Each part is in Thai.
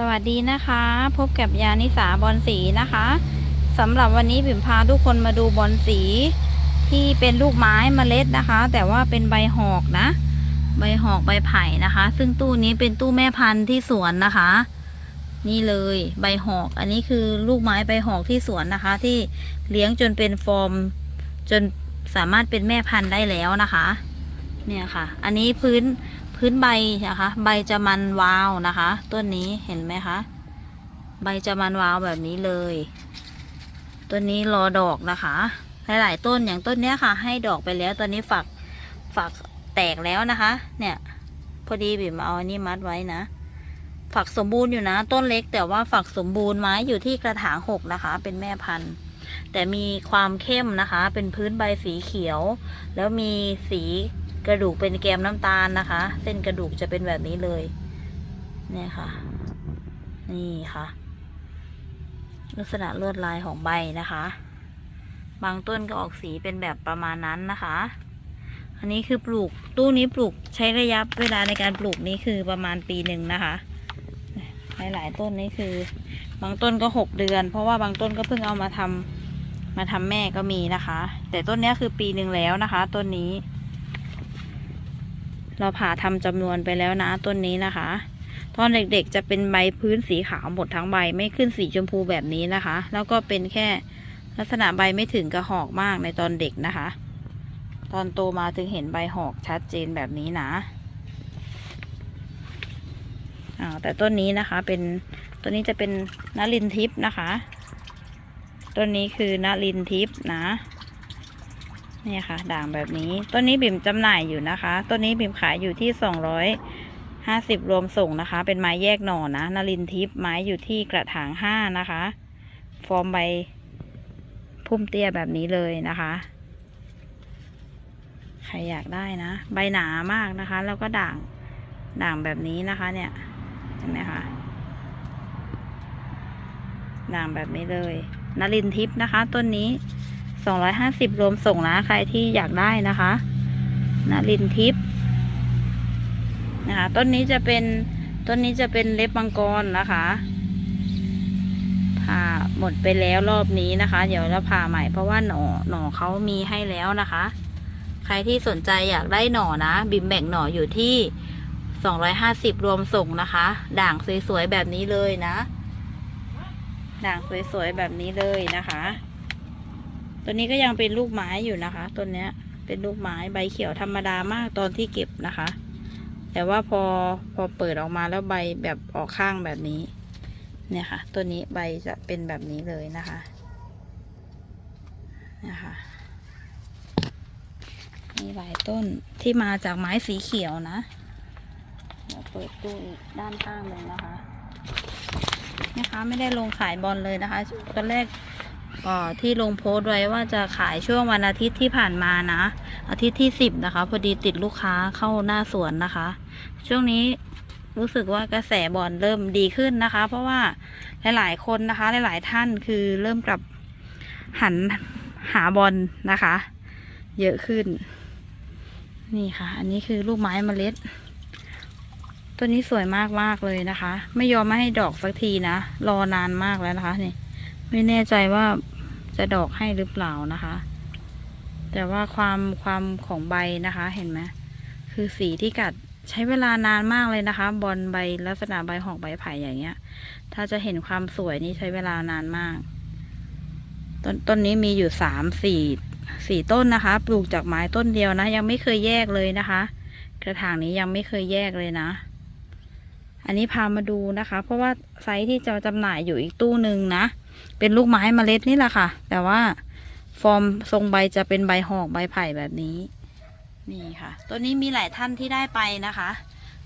สวัสดีนะคะ พบกับยานิสาบอลสีนะคะสำหรับวันนี้บิ่มพาทุกคนมาดูบอลสี ที่เป็นลูกไม้เมล็ดนะคะ แต่ว่าเป็นใบหอกนะ ใบหอกใบไผ่นะคะ ซึ่งตู้นี้เป็นตู้แม่พันธุ์ที่สวนนะคะ นี่เลยใบหอก อันนี้คือลูกไม้ใบหอกที่สวนนะคะ ที่เลี้ยงจนเป็นฟอร์ม จนสามารถเป็นแม่พันธุ์ได้แล้วนะคะ เนี่ยค่ะ อันนี้พื้น พื้นใบนะคะ ใบจะมันวาวนะคะ ต้นนี้เห็นไหมคะ ใบจะมันวาวแบบนี้เลย ต้นนี้รอดอกนะคะ หลาย ๆ ต้นอย่างต้นเนี้ยค่ะ ให้ดอกไปแล้วตอนนี้ฝักฝักแตกแล้วนะคะ เนี่ย พอดีบิ่มเอาอันนี้มัดไว้นะ ฝักสมบูรณ์อยู่นะ ต้นเล็ก แต่ว่าฝักสมบูรณ์ไม้อยู่ที่กระถางหกนะคะ เป็นแม่พันธุ์แต่มีความเข้มนะคะ เป็นพื้นใบสีเขียว แล้วมีสี กระดูกเป็นแกมน้ำตาลนะคะ เส้นกระดูกจะเป็นแบบนี้เลย เนี่ยค่ะ นี่ค่ะ ลักษณะลวดลายของใบนะคะ บางต้นก็ออกสีเป็นแบบประมาณนั้นนะคะ อันนี้คือปลูกตู้นี้ปลูกใช้ระยะเวลาในการปลูกนี้คือประมาณปีหนึ่งนะคะหลายต้นนี้คือ บางต้นก็หกเดือน เพราะว่าบางต้นก็เพิ่งเอามาทำมาทำแม่ก็มีนะคะ แต่ต้นนี้คือปีหนึ่งแล้วนะคะ ต้นนี้ เราผ่าทำจำนวนไปแล้วนะต้นนี้นะคะ ตอนเด็กๆจะเป็นใบพื้นสีขาวหมดทั้งใบไม่ขึ้นสีชมพูแบบนี้นะคะ แล้วก็เป็นแค่ลักษณะใบไม่ถึงกระหอกมากในตอนเด็กนะคะ ตอนโตมาถึงเห็นใบหอกชัดเจนแบบนี้นะแต่ต้นนี้นะคะเป็นต้นนี้จะเป็นนลินทิพย์นะคะ ต้นนี้คือนลินทิพย์นะ นี่ยค่ะ ด่างแบบนี้ ต้นนี้บิ่มจำหน่ายอยู่นะคะ ต้นนี้บิ่มขายอยู่ที่สองร้อยห้าสิบรวมส่งนะคะ เป็นไม้แยกหน่อนะนลินทิพย์ไม้อยู่ที่กระถางห้านะคะ ฟอร์มใบพุ่มเตี้ยแบบนี้เลยนะคะ ใครอยากได้นะ ใบหนามากนะคะ แล้วก็ด่างด่างแบบนี้นะคะ เนี่ยเห็นไหมคะด่างแบบนี้เลยนลินทิพย์นะคะ ต้นนี้ สองร้อยห้าสิบรวมส่งนะ ใครที่อยากได้นะคะนะลินทิพย์นะคะ ต้นนี้จะเป็น ต้นนี้จะเป็นเล็บมังกรนะคะผ่าหมดไปแล้วรอบนี้นะคะ เดี๋ยวเราผ่าใหม่เพราะว่าหน่อหน่อเขามีให้แล้วนะคะ ใครที่สนใจอยากได้หน่อนะ บิมแบ่งหน่ออยู่ที่สองร้อยห้าสิบรวมส่งนะคะ ด่างสวยๆแบบนี้เลยนะ ด่างสวยๆแบบนี้เลยนะคะ ตัวนี้ก็ยังเป็นลูกไม้อยู่นะคะต้นเนี้ย เป็นลูกไม้ใบเขียวธรรมดามากตอนที่เก็บนะคะ แต่ว่าพอพอเปิดออกมาแล้วใบแบบออกข้างแบบนี้ เนี่ยค่ะตัวนี้ใบจะเป็นแบบนี้เลยนะคะนะคะมีหลายต้นที่มาจากไม้สีเขียวนะเดี๋ยวเปิดตู้ด้านข้างเลยนะคะนะคะ ไม่ได้ลงขายบอลเลยนะคะตอนแรก ที่ลงโพสต์ไว้ว่าจะขายช่วงวันอาทิตย์ที่ผ่านมานะ อาทิตย์ที่สิบนะคะ พอดีติดลูกค้าเข้าหน้าสวนนะคะ ช่วงนี้รู้สึกว่ากระแสบอลเริ่มดีขึ้นนะคะ เพราะว่าหลาย ๆ คนนะคะ หลาย ๆ ท่านคือเริ่มกลับหันหาบอลนะคะ เยอะขึ้น นี่ค่ะ อันนี้คือลูกไม้เมล็ด ตัวนี้สวยมากมากๆเลยนะคะ ไม่ยอมไม่ให้ดอกสักทีนะ รอนานมากแล้วนะคะนี่ ไม่แน่ใจว่าจะดอกให้หรือเปล่านะคะ แต่ว่าความความของใบนะคะเห็นไหมคือสีที่กัดใช้เวลานานมากเลยนะคะ บอลใบลักษณะใบหอกใบไผ่อย่างเงี้ย ถ้าจะเห็นความสวยนี่ใช้เวลานานมาก ต้นต้นนี้มีอยู่สามสี่สี่ต้นนะคะ ปลูกจากไม้ต้นเดียวนะ ยังไม่เคยแยกเลยนะคะ กระถางนี้ยังไม่เคยแยกเลยนะ อันนี้พามาดูนะคะ เพราะว่าไซส์ที่จะจำหน่ายอยู่อีกตู้หนึ่งนะ เป็นลูกไม้เมล็ดนี่แหละค่ะ แต่ว่าฟอร์มทรงใบจะเป็นใบหอกใบไผ่แบบนี้ นี่ค่ะ ตัวนี้มีหลายท่านที่ได้ไปนะคะ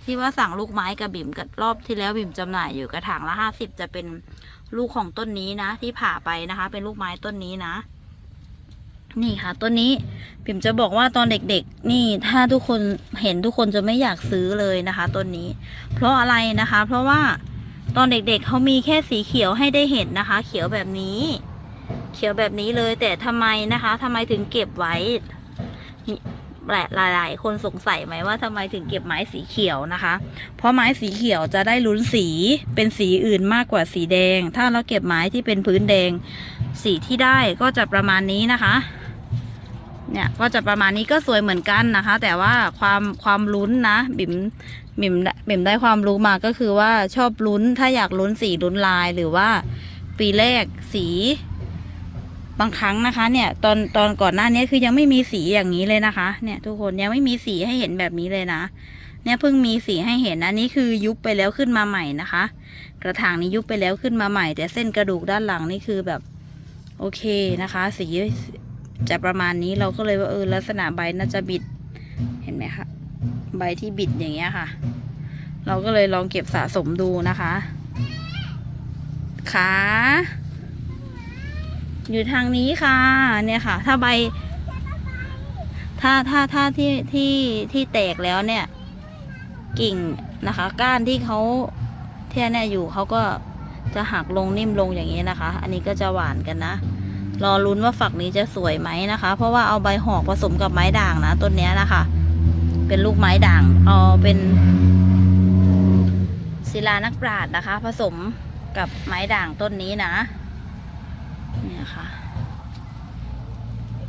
ที่ว่าสั่งลูกไม้กับบิ่มกับรอบที่แล้วบิ่มจำหน่ายอยู่กระถางละห้าสิบจะเป็นลูกของต้นนี้นะ ที่ผ่าไปนะคะ เป็นลูกไม้ต้นนี้นะ นี่ค่ะต้นนี้บิ่มจะบอกว่าตอนเด็กๆ นี่ถ้าทุกคนเห็นทุกคนจะไม่อยากซื้อเลยนะคะต้นนี้ เพราะอะไรนะคะ เพราะว่า ตอนเด็กๆเขามีแค่สีเขียวให้ได้เห็นนะคะ เขียวแบบนี้ เขียวแบบนี้เลย แต่ทำไมนะคะทำไมถึงเก็บไว้หลายหลายๆคนสงสัยไหมว่าทำไมถึงเก็บไม้สีเขียวนะคะ เพราะไม้สีเขียวจะได้ลุ้นสีเป็นสีอื่นมากกว่าสีแดง ถ้าเราเก็บไม้ที่เป็นพื้นแดง สีที่ได้ก็จะประมาณนี้นะคะ เนี่ยก็จะประมาณนี้ก็สวยเหมือนกันนะคะ แต่ว่าความความลุ้นนะ บิ่ม บิ่มบิ่มได้ความรู้มาก็คือว่าชอบลุ้นถ้าอยากลุ้นสีลุ้นลายหรือว่า ปีแรกสี บางครั้งนะคะ เนี่ย ตอนตอนก่อนหน้านี้คือยังไม่มีสีอย่างนี้เลยนะคะ เนี่ย ทุกคนยังไม่มีสีให้เห็นแบบนี้เลยนะเนี่ยเพิ่งมีสีให้เห็นอันนี้คือยุบไปแล้วขึ้นมาใหม่นะคะ กระถางนี้ยุบไปแล้วขึ้นมาใหม่ แต่เส้นกระดูกด้านหลังนี่คือแบบ โอเคนะคะ สีจะประมาณนี้เราก็เลยว่าเออลักษณะใบน่าจะบิดเห็นไหมคะ ใบที่บิดอย่างเงี้ยค่ะ เราก็เลยลองเก็บสะสมดูนะคะ ขาอยู่ทางนี้ค่ะ เนี่ยค่ะ ถ้าใบ ถ้าถ้าถ้าที่ที่ที่แตกแล้วเนี่ย กิ่งนะคะ ก้านที่เขาเที่ยเนี่ยอยู่เขาก็จะหักลงนิ่มลงอย่างนี้นะคะ อันนี้ก็จะหวานกันนะรอลุ้นว่าฝักนี้จะสวยไหมนะคะ เพราะว่าเอาใบหอกผสมกับไม้ด่างนะต้นนี้นะคะ เป็นลูกไม้ด่างเอาเป็นศิลานักปราชญ์นะคะ ผสมกับไม้ด่างต้นนี้นะเนี่ยค่ะ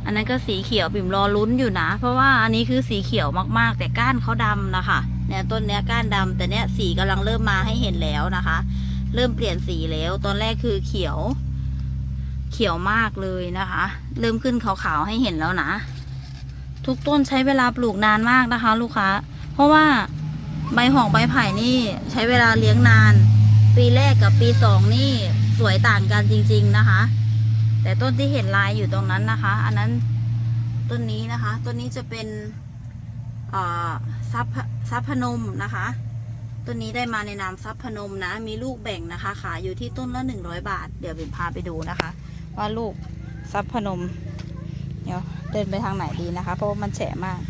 อันนั้นก็สีเขียวบิ่มรอลุ้นอยู่นะ เพราะว่าอันนี้คือสีเขียวมากๆ แต่ก้านเขาดำนะคะเนี่ยต้นเนี้ยก้านดำแต่เนี้ยสีกำลังเริ่มมาให้เห็นแล้วนะคะ เริ่มเปลี่ยนสีแล้ว ตอนแรกคือเขียว เขียวมากเลยนะคะ เริ่มขึ้นขาวๆให้เห็นแล้วนะ ทุกต้นใช้เวลาปลูกนานมากนะคะ ลูกค้า เพราะว่าใบหอกใบไผ่นี่ใช้เวลาเลี้ยงนาน ปีแรกกับปีสองนี่สวยต่างกันจริง ๆนะคะ แต่ต้นที่เห็นลายอยู่ตรงนั้นนะคะ อันนั้นต้นนี้นะคะ ต้นนี้จะเป็นซับซับพนมนะคะ ต้นนี้ได้มาในนามซับพนมนะ มีลูกแบ่งนะคะขายอยู่ที่ต้นละหนึ่งร้อยบาท เดี๋ยวบิมพาไปดูนะคะ ว่าลูกซับพนม เดี๋ยวเดินไปทางไหนดีนะคะ เพราะว่ามันแฉะมาก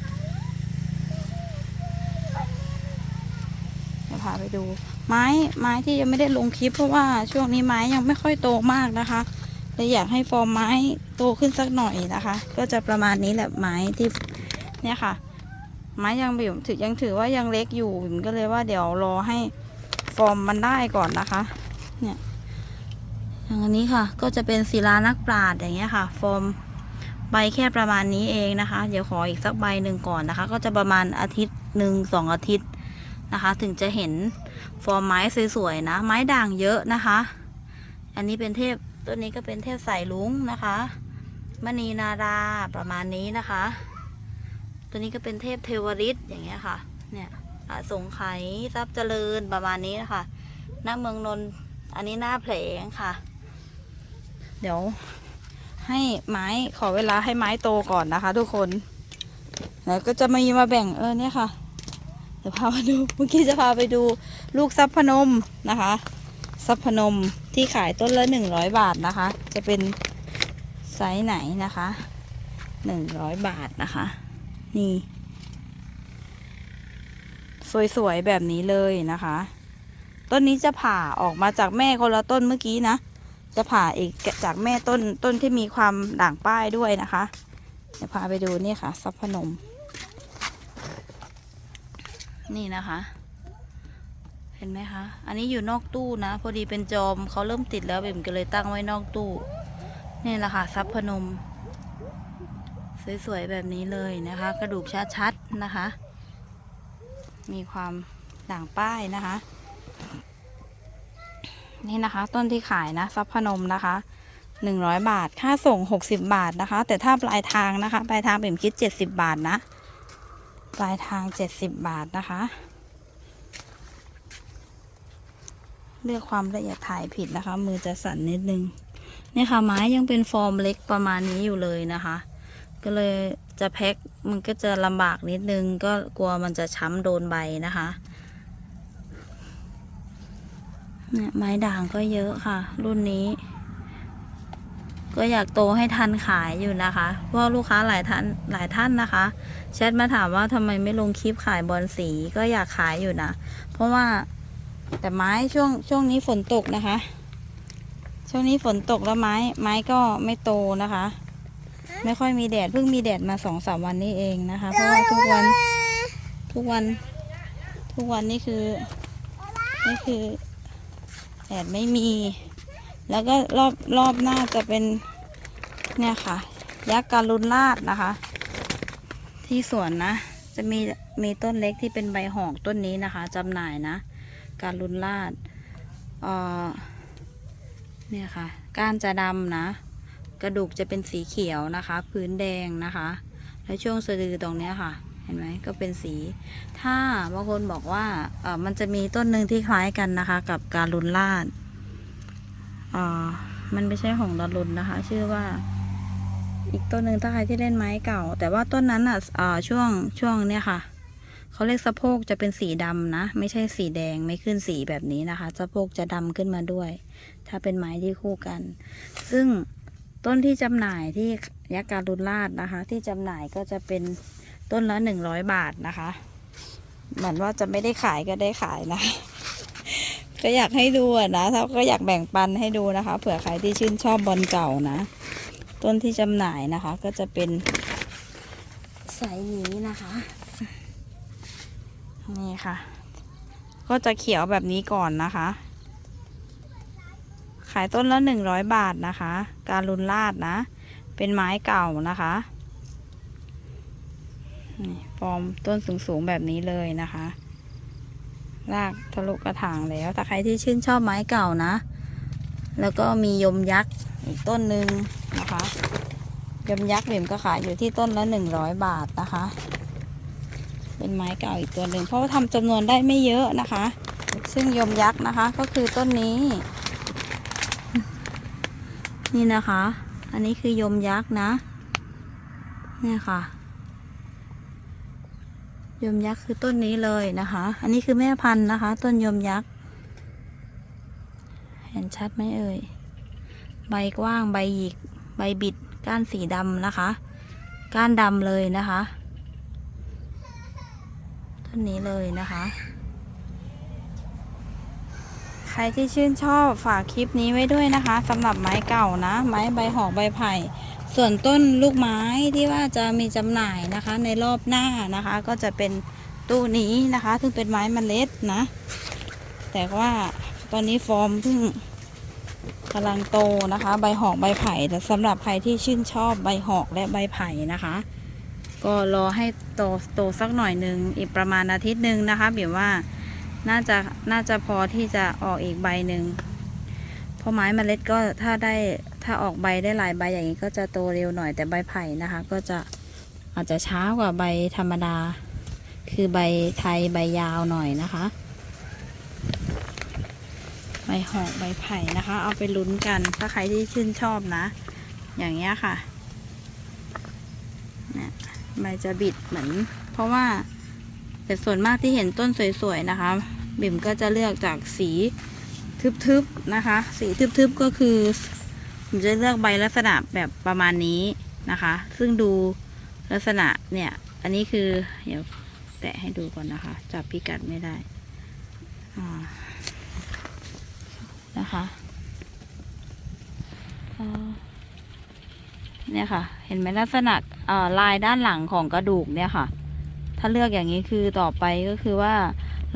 เดี๋ยวพาไปดู ไม้ไม้ที่ยังไม่ได้ลงคลิปเพราะว่าช่วงนี้ไม้ยังไม่ค่อยโตมากนะคะเลยอยากให้ฟอร์มไม้โตขึ้นสักหน่อยนะคะ ก็จะประมาณนี้แหละไม้ที่เนี่ยค่ะ ไม้ยังบิ่ถือยังถือว่ายังเล็กอยู่บิ่มก็เลยว่าเดี๋ยวรอให้ฟอร์มมันได้ก่อนนะคะ เนี่ยอย่างอันนี้ค่ะ ก็จะเป็นศิลานักปราชญ์อย่างเงี้ยค่ะ ฟอร์ม ใบแค่ประมาณนี้เองนะคะ เดี๋ยวขออีกสักใบหนึ่งก่อนนะคะ ก็จะประมาณอาทิตย์หนึ่งสองอาทิตย์นะคะ ถึงจะเห็นฟอร์มไม้สวยๆนะ ไม้ด่างเยอะนะคะ อันนี้เป็นเทพต้นนี้ก็เป็นเทพสายลุงนะคะมณีนาราประมาณนี้นะคะ ตัวนี้ก็เป็นเทพเทวริตอย่างเงี้ยค่ะ เนี่ยสงไขยทรัพย์เจริญประมาณนี้นะคะหน้าเมืองนนท์อันนี้หน้าเพลงค่ะ เดี๋ยว ให้ไม้ขอเวลาให้ไม้โตก่อนนะคะ ทุกคน แล้วก็จะมีมาแบ่งเออเนี่ยค่ะ เดี๋ยวพามาดูเมื่อกี้จะพาไปดูลูกซับพนมนะคะซับพนมที่ขายต้นละหนึ่งร้อยบาทนะคะ จะเป็นไซส์ไหนนะคะหนึ่งร้อยบาทนะคะ นี่ สวยๆแบบนี้เลยนะคะ ต้นนี้จะผ่าออกมาจากแม่คนละต้นเมื่อกี้นะ จะผ่าอีกจากแม่ต้นต้นที่มีความด่างป้ายด้วยนะคะ เดี๋ยวพาไปดูนี่ค่ะ ซับพนม นี่นะคะ เห็นไหมคะ อันนี้อยู่นอกตู้นะ พอดีเป็นจอมเขาเริ่มติดแล้วเบมก็เลยตั้งไว้นอกตู้ นี่แหละค่ะ ซับพนม สวยๆ แบบนี้เลยนะคะ กระดูกชัดๆนะคะ มีความด่างป้ายนะคะ นี่นะคะ ต้นที่ขายนะซับพนมนะคะหนึ่งร้อยบาท ค่าส่งหกสิบบาทนะคะ แต่ถ้าปลายทางนะคะ ปลายทางเป็นคิดเจ็ดสิบบาทนะ ปลายทางเจ็ดสิบบาทนะคะ เลือกความละเอียดถ่ายผิดนะคะ มือจะสั่นนิดนึงเนี่ยค่ะไม้ยังเป็นฟอร์มเล็กประมาณนี้อยู่เลยนะคะ ก็เลยจะแพ็คมันก็จะลำบากนิดนึง ก็กลัวมันจะช้ำโดนใบนะคะ เนี่ยไม้ด่างก็เยอะค่ะ รุ่นนี้ ก็อยากโตให้ทันขายอยู่นะคะเพราะลูกค้าหลายท่านหลายท่านนะคะแชทมาถามว่าทำไมไม่ลงคลิปขายบอลสีก็อยากขายอยู่นะ เพราะว่าแต่ไม้ช่วงช่วงนี้ฝนตกนะคะ ช่วงนี้ฝนตกแล้วไม้ไม้ก็ไม่โตนะคะ ไม่ค่อยมีแดดเพิ่งมีแดดมาสองสามวันนี้เองนะคะ เพราะว่าทุกวันทุกวัน ทุกวันนี่คือนี่คือ ดดไม่มี แล้วก็รอบรอบหน้าจะเป็น เนี่ยค่ะ ยักษ์การุณราชนะคะ ที่สวนนะ จะมีมีต้นเล็กที่เป็นใบหอกต้นนี้นะคะจำหน่ายนะ การุณราชเอ่อเนี่ยค่ะ ก้านจะดำนะ กระดูกจะเป็นสีเขียวนะคะ พื้นแดงนะคะ แล้วช่วงสะดือตรงเนี้ยค่ะ เห็นไหมก็เป็นสี ถ้าบางคนบอกว่าเออมันจะมีต้นหนึ่งที่คล้ายกันนะคะ กับการุณราชเออมันไม่ใช่ของดารุณนะคะ ชื่อว่า อีกต้นหนึ่งถ้าใครที่เล่นไม้เก่า แต่ว่าต้นนั้นอะเออช่วงช่วงเนี้ยค่ะเขาเรียกสะโพกจะเป็นสีดำนะ ไม่ใช่สีแดงไม่ขึ้นสีแบบนี้นะคะ สะโพกจะดำขึ้นมาด้วย ถ้าเป็นไม้ที่คู่กัน ซึ่งต้นที่จำหน่ายที่ยักษ์การุณราชนะคะ ที่จำหน่ายก็จะเป็น ต้นละหนึ่งร้อยบาทนะคะ เหมือนว่าจะไม่ได้ขายก็ได้ขายนะ ก็อยากให้ดูอะนะถ้าก็อยากแบ่งปันให้ดูนะคะ เผื่อใครที่ชื่นชอบบอลเก่านะ ต้นที่จำหน่ายนะคะ ก็จะเป็นสายนี้นะคะ นี่ค่ะ ก็จะเขียวแบบนี้ก่อนนะคะ ขายต้นละหนึ่งร้อยบาทนะคะ การุณราชนะ เป็นไม้เก่านะคะ นี่ฟอร์มต้นสูงๆแบบนี้เลยนะคะ รากทะลุกระถางแล้วถ้าใครที่ชื่นชอบไม้เก่านะ แล้วก็มียมยักษ์อีกต้นหนึ่งนะคะ ยมยักษ์บิ่มก็ขายอยู่ที่ต้นละหนึ่งร้อยบาทนะคะ เป็นไม้เก่าอีกตัวหนึ่งเพราะว่าทำจำนวนได้ไม่เยอะนะคะ ซึ่งยมยักษ์นะคะก็คือต้นนี้ นี่นะคะ อันนี้คือยมยักษ์นะเนี่ยค่ะ ยมยักษ์คือต้นนี้เลยนะคะ อันนี้คือแม่พันธุ์นะคะ ต้นยมยักษ์ เห็นชัดไหมเอ่ย ใบกว้างใบหยิก ใบบิด ก้านสีดำนะคะ ก้านดำเลยนะคะ ต้นนี้เลยนะคะ ใครที่ชื่นชอบฝากคลิปนี้ไว้ด้วยนะคะสำหรับไม้เก่านะ ไม้ใบหอกใบไผ่ ส่วนต้นลูกไม้ที่ว่าจะมีจำหน่ายนะคะ ในรอบหน้านะคะ ก็จะเป็นตู้นี้นะคะ ซึ่งเป็นไม้มเมล็ดนะ แต่ว่าตอนนี้ฟอร์มเพิ่งกำลังโตนะคะ ใบหอกใบไผ่แต่สำหรับใครที่ชื่นชอบใบหอกและใบไผ่นะคะ ก็รอให้โตโตสักหน่อยหนึ่งอีกประมาณอาทิตย์หนึ่งนะคะเบียว่าน่าจะน่าจะพอที่จะออกอีกใบหนึ่งเพราะไม้มเมล็ดก็ถ้าได้ ถ้าออกใบได้หลายใบอย่างนี้ก็จะโตเร็วหน่อยแต่ใบไผ่นะคะ ก็จะอาจจะช้ากว่าใบธรรมดา คือใบไทยใบยาวหน่อยนะคะ ใบหอกใบไผ่นะคะ เอาไปลุ้นกันถ้าใครที่ชื่นชอบนะ อย่างเงี้ยค่ะเนี่ยใบจะบิดเหมือน เพราะว่าแต่ส่วนมากที่เห็นต้นสวยๆนะคะบิ่มก็จะเลือกจากสีทึบๆนะคะ สีทึบๆก็คือ ผมจะเลือกใบลักษณะแบบประมาณนี้นะคะ ซึ่งดูลักษณะเนี่ย อันนี้คือ เดี๋ยวแตะให้ดูก่อนนะคะ จับพิกัดไม่ได้อ่านะคะเนี่ยค่ะ เห็นไหมลักษณะลายด้านหลังของกระดูกเนี่ยค่ะ ถ้าเลือกอย่างนี้คือต่อไปก็คือว่า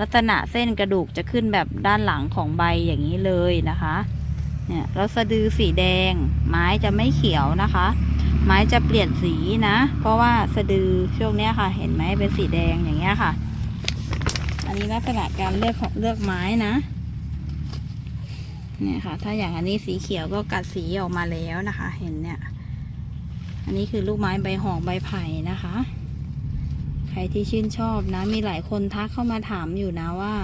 ลักษณะเส้นกระดูกจะขึ้นแบบด้านหลังของใบอย่างนี้เลยนะคะ เนี่ยแล้วสะดือสีแดง ไม้จะไม่เขียวนะคะ ไม้จะเปลี่ยนสีนะ เพราะว่าสะดือช่วงนี้ค่ะ เห็นไหมเป็นสีแดงอย่างเงี้ยค่ะ อันนี้ลักษณะการเลือกของเลือกไม้นะเนี่ยค่ะ ถ้าอย่างอันนี้สีเขียวก็กัดสีออกมาแล้วนะคะ เห็นเนี่ย อันนี้คือลูกไม้ใบหอกใบไผ่นะคะ ใครที่ชื่นชอบนะ มีหลายคนทักเข้ามาถามอยู่นะว่า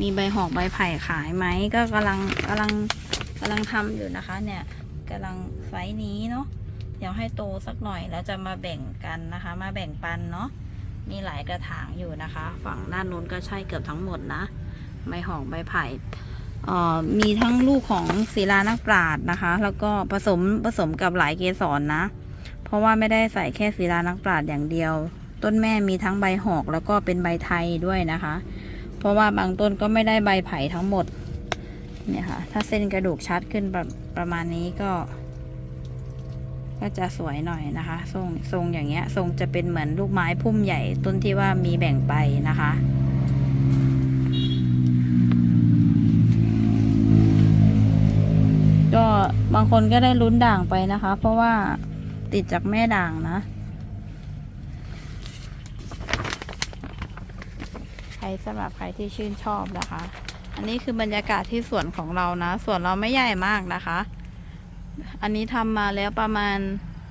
มีใบหอกใบไผ่ขายไหมก็กำลังกำลัง กำลังทำอยู่นะคะเนี่ยกำลังไซส์นี้เนาะเดี๋ยวให้โตสักหน่อยแล้วจะมาแบ่งกันนะคะ มาแบ่งปันเนาะมีหลายกระถางอยู่นะคะ ฝั่งด้านนู้นก็ใช่เกือบทั้งหมดนะใบหอกใบไผ่เอ่อมีทั้งลูกของศิลานักปราชญ์นะคะ แล้วก็ผสมผสมกับหลายเกสรนะ เพราะว่าไม่ได้ใส่แค่ศิลานักปราชญ์อย่างเดียว ต้นแม่มีทั้งใบหอกแล้วก็เป็นใบไทยด้วยนะคะ เพราะว่าบางต้นก็ไม่ได้ใบไผ่ทั้งหมด เนี่ยค่ะ ถ้าเส้นกระดูกชัดขึ้นประประมาณนี้ก็ ก็จะสวยหน่อยนะคะ ทรงทรงอย่างเงี้ย ทรงจะเป็นเหมือนลูกไม้พุ่มใหญ่ต้นที่ว่ามีแบ่งไปนะคะก็บางคนก็ได้ลุ้นด่างไปนะคะ เพราะว่าติดจากแม่ด่างนะ ใครสำหรับใครที่ชื่นชอบนะคะ อันนี้คือบรรยากาศที่สวนของเรานะสวนเราไม่ใหญ่มากนะคะ อันนี้ทำมาแล้วประมาณ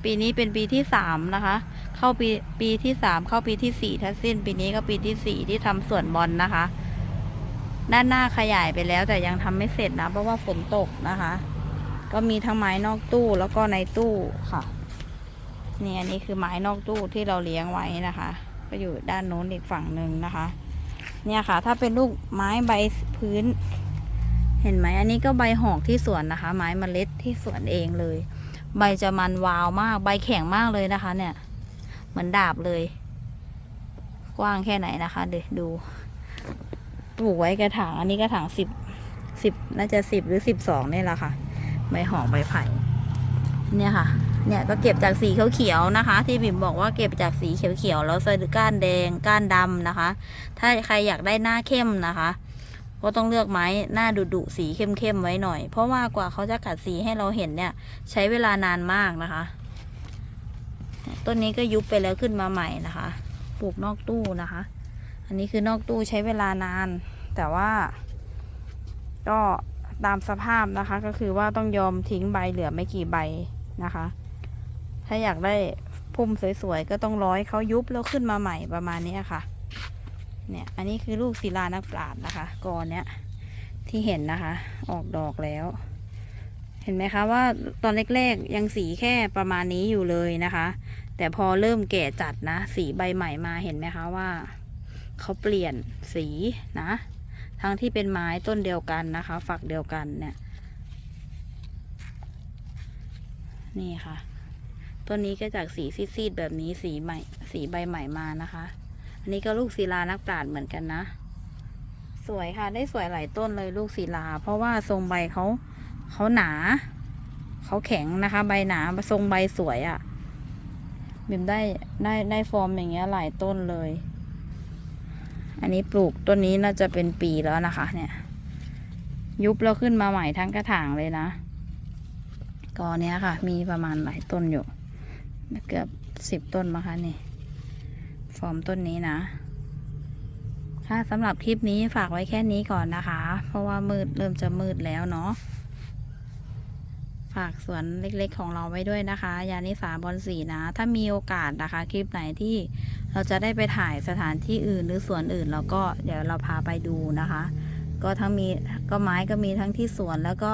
ปีนี้เป็นปีที่สามนะคะ เข้าปีปีที่สามเข้าปีที่สี่ถ้าสิ้น ปีนี้ก็ปีที่สี่ที่ทำสวนบอลนะคะ ด้านหน้าขยายไปแล้วแต่ยังทำไม่เสร็จนะ เพราะว่าฝนตกนะคะ ก็มีทั้งไม้นอกตู้แล้วก็ในตู้ค่ะนี่อันนี้คือไม้นอกตู้ที่เราเลี้ยงไว้นะคะ ก็อยู่ด้านโน้นอีกฝั่งหนึ่งนะคะ เนี่ยค่ะ ถ้าเป็นลูกไม้ใบพื้น เห็นไหมอันนี้ก็ใบหอกที่สวนนะคะ ไม้มเมล็ดที่สวนเองเลย ใบจะมันวาวมากใบแข็งมากเลยนะคะ เนี่ย เหมือนดาบเลย กว้างแค่ไหนนะคะเดี๋ยวดูปลูกไว้กระถางอันนี้กระถางสิบสิบน่าจะสิบหรือสิบสองนี่แหละค่ะ ใบหอกใบไผ่เนี่ยค่ะ เนี่ยก็เก็บจากสีเขียวๆนะคะ ที่บิ่มบอกว่าเก็บจากสีเขียวๆแล้วใส่ก้านแดงก้านดำนะคะ ถ้าใครอยากได้หน้าเข้มนะคะ ก็ต้องเลือกไม้หน้าดุดุสีเข้มๆไว้หน่อย เพราะว่ากว่าเขาจะกัดสีให้เราเห็นเนี่ย ใช้เวลานานมากนะคะ ต้นนี้ก็ยุบไปแล้วขึ้นมาใหม่นะคะ ปลูกนอกตู้นะคะ อันนี้คือนอกตู้ใช้เวลานาน แต่ว่า ก็ตามสภาพนะคะ ก็คือว่าต้องยอมทิ้งใบเหลือไม่กี่ใบนะคะ ถ้าอยากได้พุ่มสวยๆ ก็ต้องร้อยเขายุบแล้วขึ้นมาใหม่ประมาณนี้ค่ะ เนี่ย อันนี้คือลูกศิลานักปราชญ์นะคะ กอนเนี้ยที่เห็นนะคะ ออกดอกแล้ว เห็นไหมคะว่าตอนแรกๆยังสีแค่ประมาณนี้อยู่เลยนะคะ แต่พอเริ่มแก่จัดนะ สีใบใหม่มาเห็นไหมคะว่าเขาเปลี่ยนสีนะ ทั้งที่เป็นไม้ต้นเดียวกันนะคะ ฝักเดียวกันเนี่ย นี่ค่ะ ต้นนี้ก็จากสีซีดๆแบบนี้สีใหม่ สีใบใหม่มานะคะ อันนี้ก็ลูกศิลานักปราชญ์เหมือนกันนะ สวยค่ะได้สวยหลายต้นเลยลูกศิลา เพราะว่าทรงใบเขาเขาหนาเขาแข็งนะคะ ใบหนาทรงใบสวยอะ่ะบิมได้ได้ได้ฟอร์มอย่างเงี้ยหลายต้นเลย อันนี้ปลูกต้นนี้น่าจะเป็นปีแล้วนะคะ เนี่ย ยุบแล้วขึ้นมาใหม่ทั้งกระถางเลยนะกอเนี้ยค่ะ มีประมาณหลายต้นอยู่ เกือบสิบต้นมาคะนี่ ฟอร์มต้นนี้นะ ค่ะสำหรับคลิปนี้ฝากไว้แค่นี้ก่อนนะคะ เพราะว่ามืดเริ่มจะมืดแล้วเนาะ ฝากสวนเล็กๆของเราไว้ด้วยนะคะ ยานิสาบอลสีนะ ถ้ามีโอกาสนะคะ คลิปไหนที่เราจะได้ไปถ่ายสถานที่อื่นหรือสวนอื่นเราก็เดี๋ยวเราพาไปดูนะคะ ก็ทั้งมีก็ไม้ก็มีทั้งที่สวนแล้วก็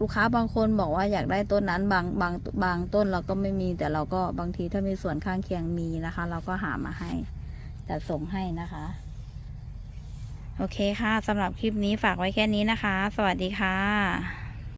ลูกค้าบางคนบอกว่าอยากได้ต้นนั้นบางบางบางต้นเราก็ไม่มี แต่เราก็บางทีถ้ามีสวนข้างเคียงมีนะคะ เราก็หามาให้จัดส่งให้นะคะ โอเคค่ะสำหรับคลิปนี้ฝากไว้แค่นี้นะคะ สวัสดีค่ะ